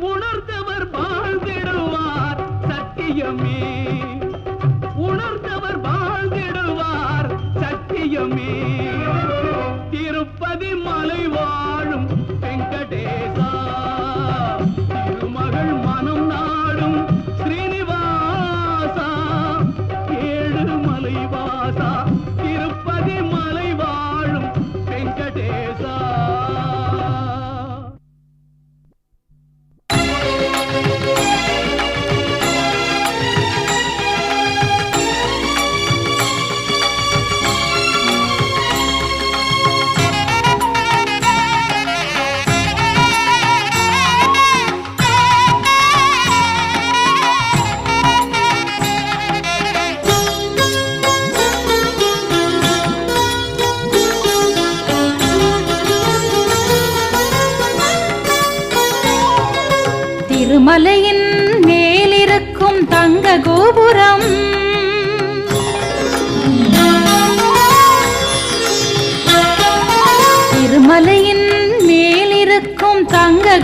புணர்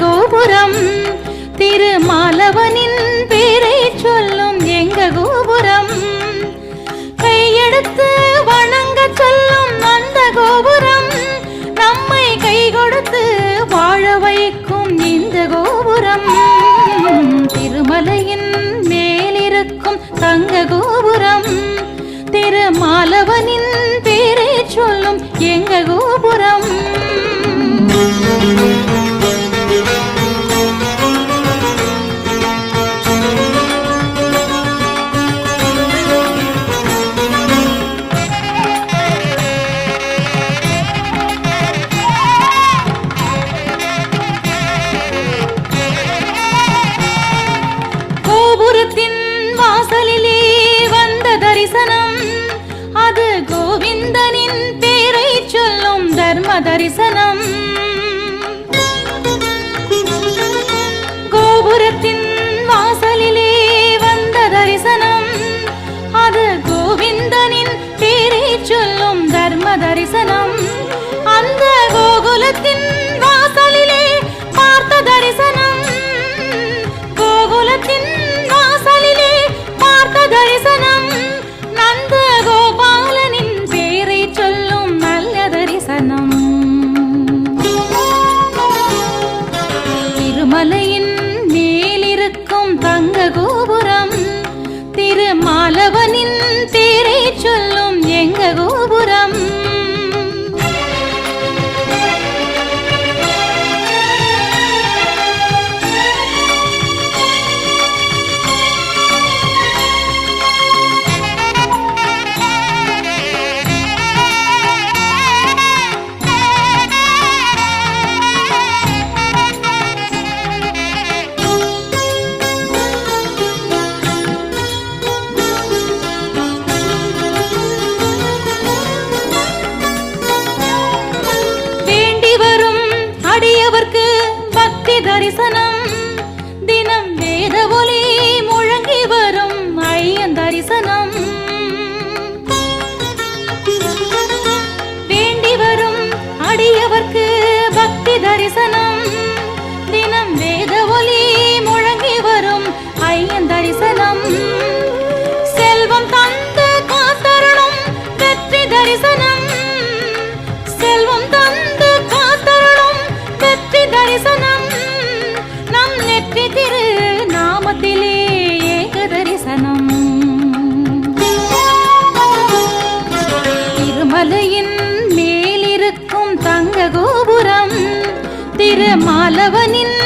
கோபுரம் திருமாலவனின் பேரை சொல்லும் எங்க கோபுரம் கையெடுத்து வணங்க சொல்லும் அந்த கோபுரம். நம்மை கை கொடுத்து வாழ வைக்கும் இந்த கோபுரம். திருமலையின் மேலிருக்கும் தங்க கோபுரம். திருமாலவனின் பேரை சொல்லும் எங்க கோபுரம். தரிசனம். செல்வம் தந்து காத்தரணும் வெற்றி தரிசனம். செல்வம் தந்து காத்தரணும் வெற்றி தரிசனம். நம் நெற்றி திரு நாமத்திலே ஏக தரிசனம். திருமலையின் மேலிருக்கும் தங்க கோபுரம் திருமாலவனின்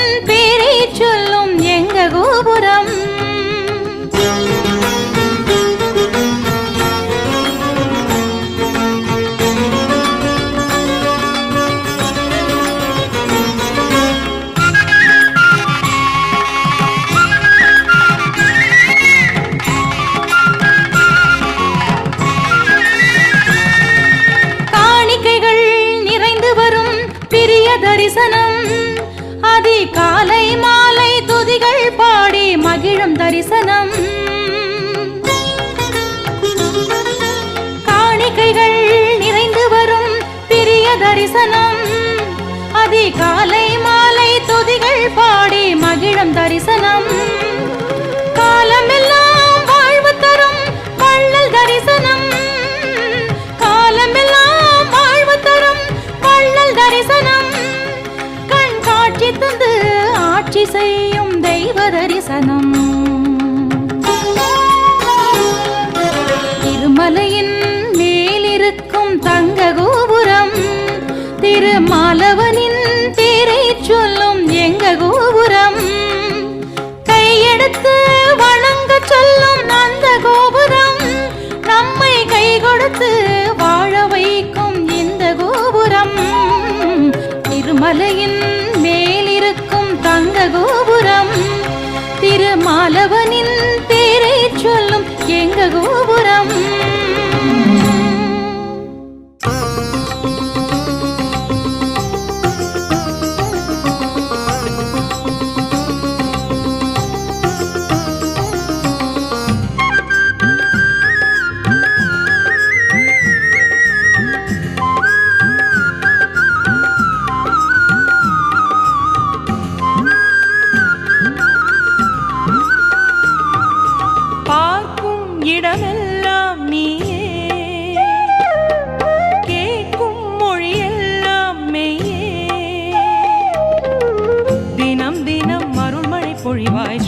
ஆலவனின் பேரை சொல்லும் எங்க கோபுரம்? পরিবায়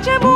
Gdzie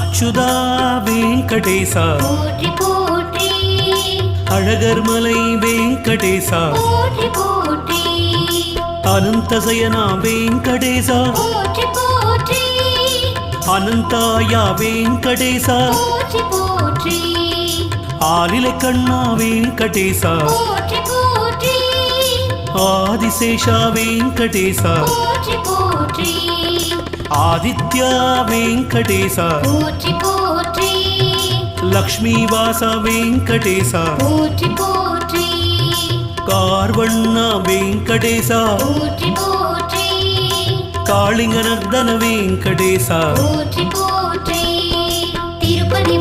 அச்சுதா வெங்கடேசா. அழகர் மலை வெங்கடேசா. அனந்தசயனா வெங்கடேசா. அனந்தாயா வெங்கடேசா. ஆலிலை கண்ணா வெங்கடேசா. ஆதிசேஷா வெங்கடேசா. ஆதித்யா வெங்கடேசா. போற்றி போற்றி. லக்ஷ்மி வாசா வெங்கடேசா. போற்றி போற்றி. கார்வண்ணா வெங்கடேசா. போற்றி போற்றி. காளிங்கநர்தன வெங்கடேசா. போற்றி போற்றி. திருப்பதி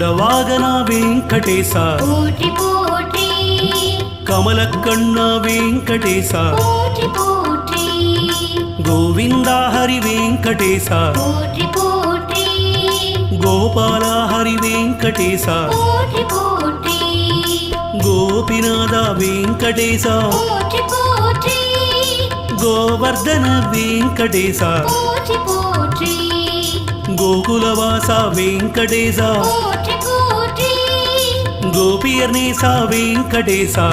ஆடவாகனா வெங்கடேசா போற்றி போற்றி. கமலக்கண்ணா வெங்கடேசா. போற்றி போற்றி. கோவிந்தா ஹரி வெங்கடேசா. போற்றி போற்றி. கோபாலா ஹரி வெங்கடேசா. போற்றி போற்றி. கோபிநாதா வெங்கடேசா. போற்றி வெங்கடேசா. கோகுலவாசா வெங்கடேசா. गोपियर् नेसा वेङ्कटेशा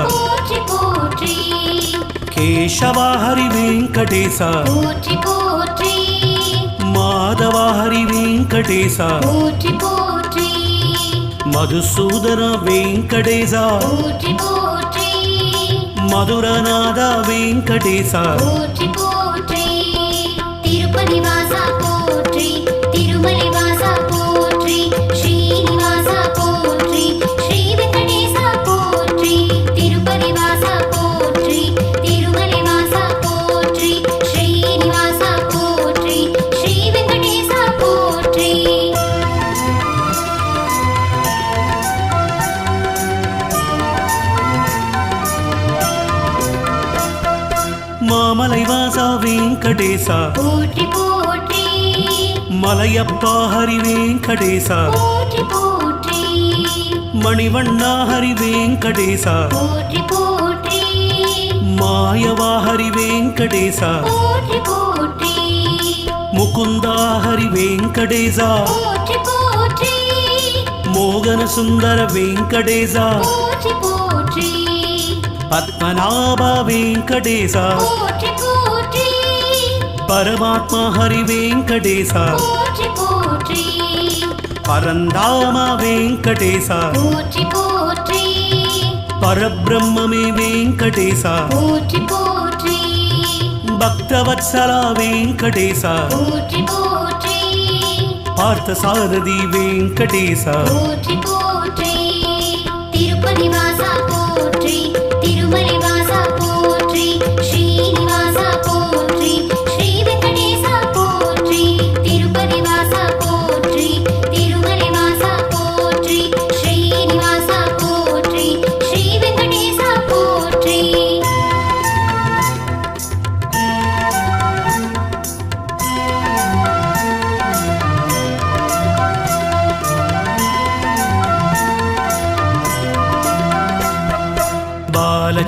केशवा हरिवेङ्कटेशा माधवा हरिवेङ्कटेशा मधुसूदन वेङ्कटेशा मधुरनादा वेङ्कटेशा तिरुपतिवास மாமலை வாசா வெங்கடேசா. போற்றி போற்றி. மலையப்பா ஹரி வெங்கடேசா போற்றி போற்றி. மணிவண்ணா ஹரி வெங்கடேசா போற்றி போற்றி. மாயவா ஹரி வெங்கடேசா போற்றி போற்றி. முகுந்தா ஹரி வெங்கடேசா போற்றி போற்றி. மோகன சுந்தர வெங்கடேசா. ఘనాభా వెంకటేశ పరమాత్మ హరి వెంకటేశ పరందామ వెంకటేశ పరబ్రహ్మమే వెంకటేశ భక్తవత్సల వెంకటేశ పార్థసారథి వెంకటేశ తిరుపతి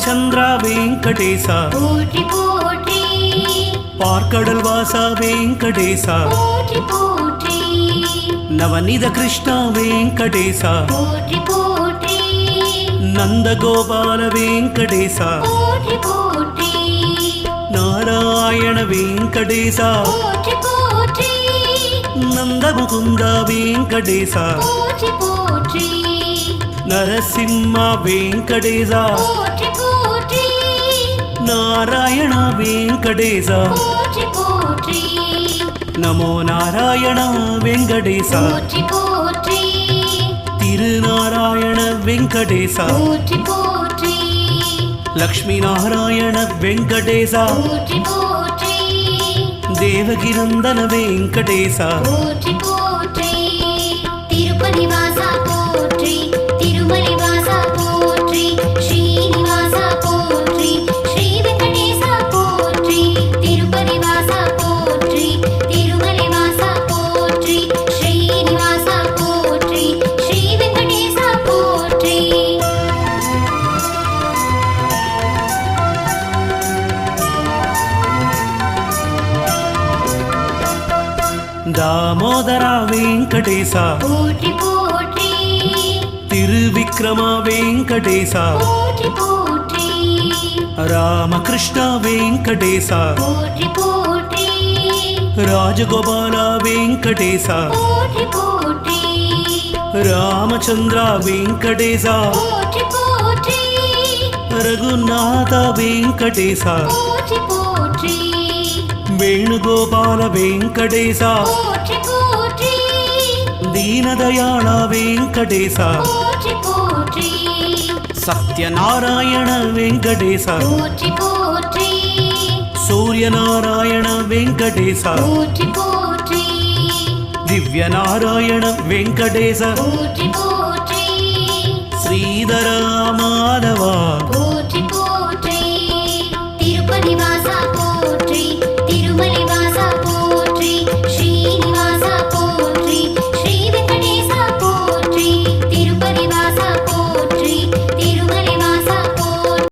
ராமச்சந்திரா வெங்கடேசா. போற்றி போற்றி. பார்க்கடல் வாசா வெங்கடேசா. போற்றி போற்றி. நவநீத கிருஷ்ணா வெங்கடேசா. போற்றி போற்றி. நந்தகோபால வெங்கடேசா. போற்றி போற்றி. நாராயண வெங்கடேசா. போற்றி போற்றி. வெங்கடேசா. நரசிம்மா வெங்கடேசா. நாராயணா வெங்கடேசா நமோ நாராயணா வெங்கடேசா. திருநாராயண வெங்கடேசா. லக்ஷ்மி நாராயண வெங்கடேசா. தேவகிரந்தன வெங்கடேசா. வெங்கடேசா. போற்றி போற்றி. திருவிக்ரமா வெங்கடேசா. போற்றி போற்றி. ராமகிருஷ்ணா வெங்கடேசா. போற்றி போற்றி. ராஜகோபாலா வெங்கடேசா. போற்றி போற்றி. ராமச்சந்திரா வெங்கடேசா. போற்றி போற்றி. ரகுநாத வெங்கடேசா. போற்றி போற்றி. வேணுகோபால வெங்கடேசா. போற்றி போற்றி ದೀನದಯಾಳ ವೆಂಕಟೇಶ ಸತ್ಯನಾರಾಯಣ ವೆಂಕಟೇಶ ಸೂರ್ಯನಾರಾಯಣ ವೆಂಕಟೇಶ ದಿವ್ಯನಾರಾಯಣ ವೆಂಕಟೇಶ ಶ್ರೀಧರ ಮಾಧವ